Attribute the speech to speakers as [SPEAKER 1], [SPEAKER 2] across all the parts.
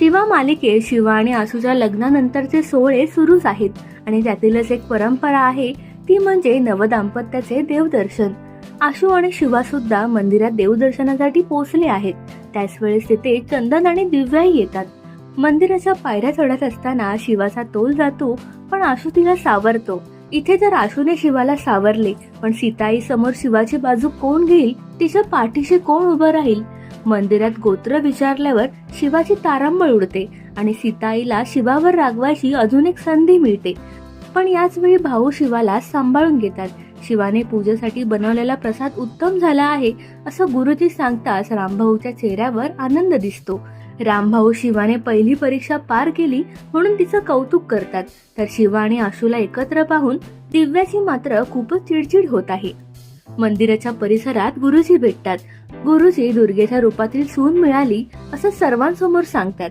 [SPEAKER 1] शिवा मालिकेत शिवा आणि आशूच्या लग्नानंतरचे सोहळे सुरूच आहेत आणि त्यातीलच एक परंपरा आहे ती म्हणजे नवदाम्पत्याचे देवदर्शन. आशू आणि शिवा सुद्धा मंदिरात देवदर्शनासाठी पोहोचले आहेत. त्याच वेळेस तिथे चंदन आणि दिव्याही येतात. मंदिराच्या पायऱ्या चढत असताना शिवाचा तोल जातो पण आशू तिला सावरतो. इथे जर आशूने शिवाला सावरले पण सीताई समोर शिवाची बाजू कोण घेईल? तिच्या पाठीशी कोण उभं राहील? मंदिरात गोत्र विचारल्यावर शिवाची तारांबळ उडते आणि सीताईला शिवावर रागवायची अजून एक संधी मिळते. पण याच वेळी भाऊ शिवाला सांभाळून घेतात. शिवाने पूजेसाठी बनवलेला प्रसाद उत्तम झाला आहे असं गुरुजी सांगताच रामभाऊच्या चेहऱ्यावर आनंद दिसतो. रामभाऊ शिवाने पहिली परीक्षा पार केली म्हणून तिचं कौतुक करतात. तर शिवा आणि आशूला एकत्र पाहून दिव्याची मात्र खूपच चिडचिड होत आहे. मंदिराच्या परिसरात गुरुजी भेटतात. गुरुजी दुर्गेच्या रूपातील सून मिळाली असं सर्वांसमोर सांगतात.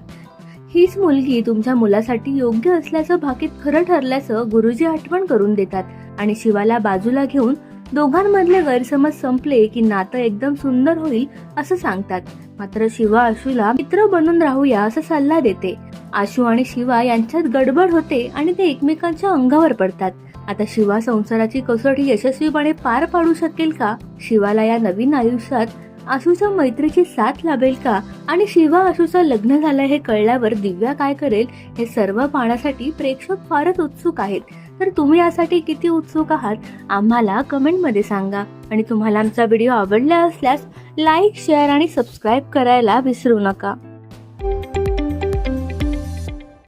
[SPEAKER 1] हीच मुलगी तुमच्या मुलासाठी योग्य असल्याचं भाकीत खरं ठरल्याचं गुरुजी आठवण करून देतात आणि शिवाला बाजूला घेऊन दोघांमधले गैरसमज संपले की नातं एकदम सुंदर होईल असं सांगतात. मात्र शिवा आशूला मित्र बनून राहूया असा सल्ला देते. आशू आणि शिवा यांच्यात गडबड होते आणि ते एकमेकांच्या अंगावर पडतात. आता शिवा संसाराची कसोटी यशस्वीपणे पार पाडू शकेल का? शिवाला या नवीन आयुष्यात आशूच्या मैत्रीची साथ लाभेल का? आणि शिवा आशूचं लग्न झालं हे कळल्यावर दिव्या काय करेल हे सर्व पाहण्यासाठी प्रेक्षक फारच उत्सुक आहेत. तर तुम्ही यासाठी किती उत्सुक आहात? आम्हाला कमेंटमध्ये सांगा. आणि तुम्हाला आमचा व्हिडिओ आवडला असल्यास लाईक शेअर आणि सबस्क्राईब करायला विसरू नका.